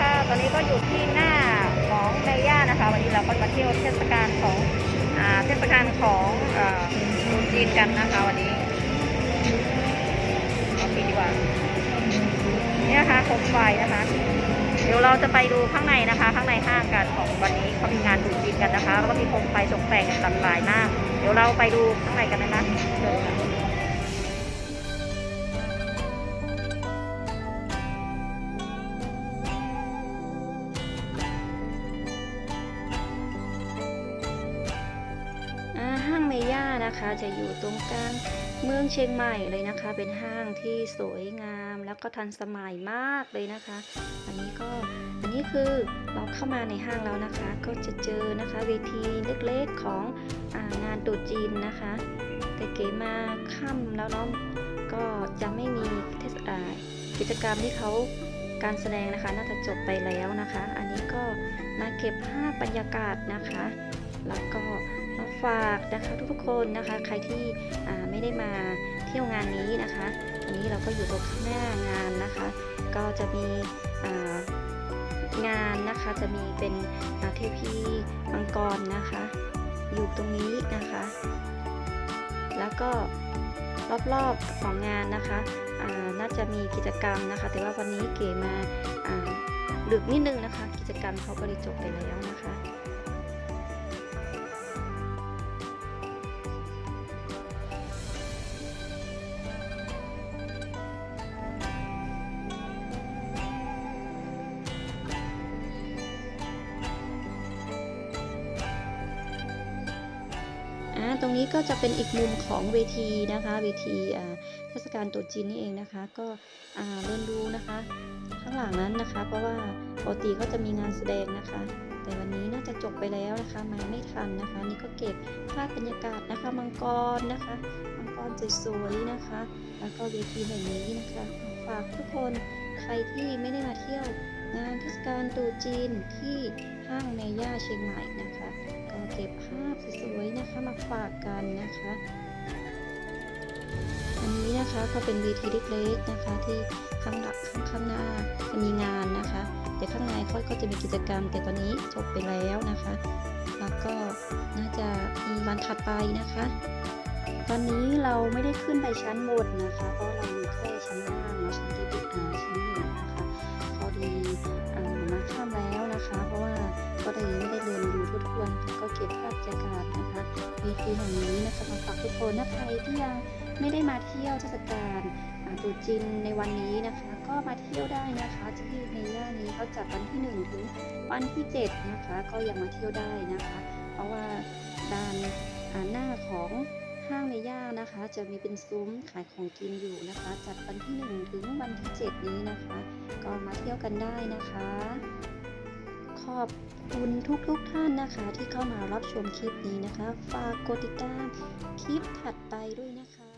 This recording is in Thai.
ค่ะ ตอนนี้ก็อยู่ที่หน้าของเมย่านะคะ วันนี้เราก็มาเที่ยวเทศกาลของเทศกาลของมูจีนกันนะคะวันนี้เอาปีดีกว่าเนี่นะคะโคมไฟนะคะ เดี๋ยวเราจะไปดูข้างในนะคะ ข้างในห้างกันของวันนี้เขามีงานดูจีนกันนะคะ แล้วก็มีโคมไฟตกแต่งหลางหลายมาก เดี๋ยวเราไปดูข้างในกันนะคะเชิญค่ะ นะคะ จะอยู่ตรงกลางเมืองเชียงใหม่เลยนะคะ เป็นห้างที่สวยงามแล้วก็ทันสมัยมากเลยนะคะ อันนี้ก็อันนี้คือเราเข้ามาในห้างแล้วนะคะ ก็จะเจอนะคะเวทีเล็กๆขององานตรุจีนนะคะแต่เก๋มาค่ำแล้วเนาะก็จะไม่มีเทศอ่ากิจกรรมที่เขาการแสดงนะคะ น่าจะจบไปแล้วนะคะ อันนี้ก็มาเก็บภาพบรรยากาศนะคะ แล้วก็ ฝากนะคะทุกๆคนนะคะ ใครที่ไม่ได้มาเที่ยวงานนี้นะคะอันนี้เราก็อยู่ตรงข้างหน้างานนะคะ ก็จะมีงานนะคะจะมีเป็นอ่าเทพีมังกรนะคะ อยู่ตรงนี้นะคะ แล้วก็รอบๆของงานนะคะน่าจะมีกิจกรรมนะคะ แต่ว่าวันนี้เก๋มาดึกนิดนึงนะคะ กิจกรรมเขาก็เลยจบไปแล้วนะคะ ตรงนี้ก็จะเป็นอีกมุมของเวทีนะคะ เวทีเทศกาลตรุษจีนนี่เองนะคะ ก็เรียนรู้นะคะ ข้างหลังนั้นนะคะ เพราะว่าปกติก็จะมีงานแสดงนะคะ แต่วันนี้น่าจะจบไปแล้วนะคะมาไม่ทันนะคะ นี่ก็เก็บภาพบรรยากาศนะคะมังกรนะคะมังกรสวยๆนะคะ แล้วก็เวทีแห่งนี้นะคะ ฝากทุกคนใครที่ไม่ได้มาเที่ยวงานเท กาลตรุษจีนที่ห้างเมย่าเชียงใหม่นะคะ ก็เก็บภาพสวยๆนะคะมาฝากกันนะคะ อันนี้นะคะก็เป็นเวทีเล็กๆนะคะที่ข้างหลังข้างหน้าจะมีงานนะคะ แต่ข้างในเขาก็จะมีกิจกรรม แต่ตอนนี้จบไปแล้วนะคะ แล้วก็น่าจะมีวันถัดไปนะคะ ตอนนี้เราไม่ได้ขึ้นไปชั้นบนนะคะ เพราะเราอยู่แค่ชั้นล่างชั้นที่อ่าชั้นหนึ่งนะคะ อดีอ่ามาข้ามแล้วนะคะ เพราะว่าก็เลยไม่ได้เดินดูทุกทวนค่ะก็เก็บภาพบรรยากาศนะคะเวทีแห่งนี้นะคะมาฝากทุกคนนะใครที่ยังไม่ได้มาเที่ยวเทศกาลตรุษจีนในวันนี้นะคะ ก็มาเที่ยวได้นะคะที่ในย่านนี้เขาจัดวันที่หนึ่งถึงวันที่เจ็ดนะคะ ก็ยังมาเที่ยวได้นะคะ เพราะว่าด้านหน้าของ ห้างในย่านะคะ จะมีเป็นซุ้มขายของกินอยู่นะคะ จัดวันที่ 1 ถึงวันที่ 7 นี้นะคะ ก็มาเที่ยวกันได้นะคะ ขอบคุณทุกๆทท่านนะคะ ที่เข้ามารับชมคลิปนี้นะคะ ฝากกดติดตามคลิปถัดไปด้วยนะคะ